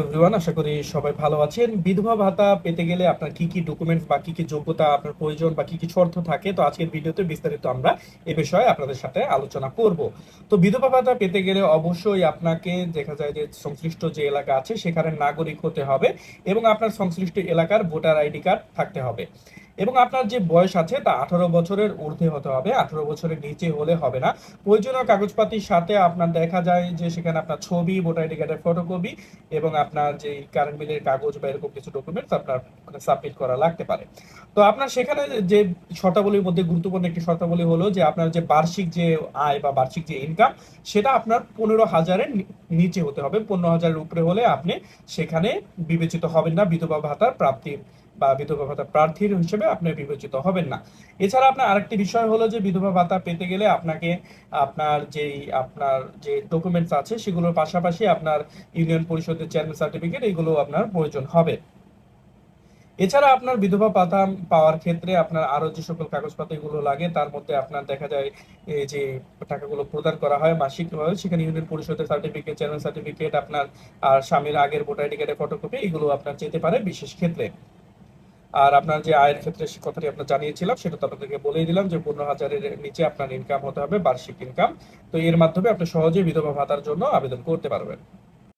Everyone আশা করি সবাই ভালো আছেন। বিধবা ভাতা পেতে গেলে আপনার কি কি ডকুমেন্টস বা কি কি যোগ্যতা আপনার প্রয়োজন বা কি কি শর্ত থাকে, তো আজকের ভিডিওতে বিস্তারিত আমরা এ বিষয়ে আপনাদের সাথে আলোচনা করব। তো বিধবা ভাতা পেতে গেলে অবশ্যই আপনাকে দেখা যায় যে সংশ্লিষ্ট যে এলাকা আছে, সেখানে নাগরিক হতে হবে এবং আপনার সংশ্লিষ্ট এলাকার ভোটার আইডি কার্ড থাকতে হবে। এবং আপনার যে বয়স আছে তা আঠারো বছরের ঊর্ধ্বে হতে হবে। আঠারো বছরের নিচে হলে হবে না। প্রয়োজনীয় কাগজপাতির সাথে আপনার দেখা যায় যে সেখানে আপনার ছবি, ভোটার আইডি কার্ডের ফটোকপি এবং আপনার যে কারেন্ট বিলের কাগজ বা এরকম কিছু ডকুমেন্টস আপনার সাবমিট করা লাগতে পারে। তো আপনার সেখানে যে শর্তাবলীর মধ্যে গুরুত্বপূর্ণ একটি শর্তাবলী হলো যে আপনার যে বার্ষিক যে আয় বা বার্ষিক যে ইনকাম সেটা আপনার পনেরো হাজারের নিচে হতে হবে। পনেরো হাজারের উপরে হলে আপনি সেখানে বিবেচিত হবেন না, বিধবা ভাতার প্রাপ্তির বা বিধবা ভাতা প্রার্থীর হিসেবে আপনি বিবেচিত হবেন না। এছাড়া আপনার আরেকটি বিষয় হলো যে, বিধবা ভাতা পেতে গেলে আপনাকে আপনার যেই, আপনার যে ডকুমেন্টস আছে, সেগুলোর পাশাপাশি আপনার ইউনিয়ন পরিষদের চেয়ারম্যান সার্টিফিকেট এগুলো আপনার প্রয়োজন হবে। এছাড়া আপনার বিধবা ভাতা পাওয়ার ক্ষেত্রে আপনার আরও যে সকল কাগজপত্র এগুলো লাগে, তার মধ্যে আপনার দেখা যায় যে টাকাগুলো প্রদান করা হয় মাসিক হয় সেখানে ইউনিয়ন পরিষদের সার্টিফিকেট চেয়ারম্যান সার্টিফিকেট আপনার আর স্বামীর আগের ভোটার আইডি কার্ডের ফটোকপি এগুলো আপনার যেতে পারে বিশেষ ক্ষেত্রে। আর আপনার যে আয়ের ক্ষেত্রে সে কথাটি আপনার জানিয়েছিলাম, সেটা তো আপনাদেরকে বলেই দিলাম যে পনেরো হাজারের নিচে আপনার ইনকাম হতে হবে, বার্ষিক ইনকাম তো এর মাধ্যমে আপনি সহজে বিধবা ভাতার জন্য আবেদন করতে পারবেন।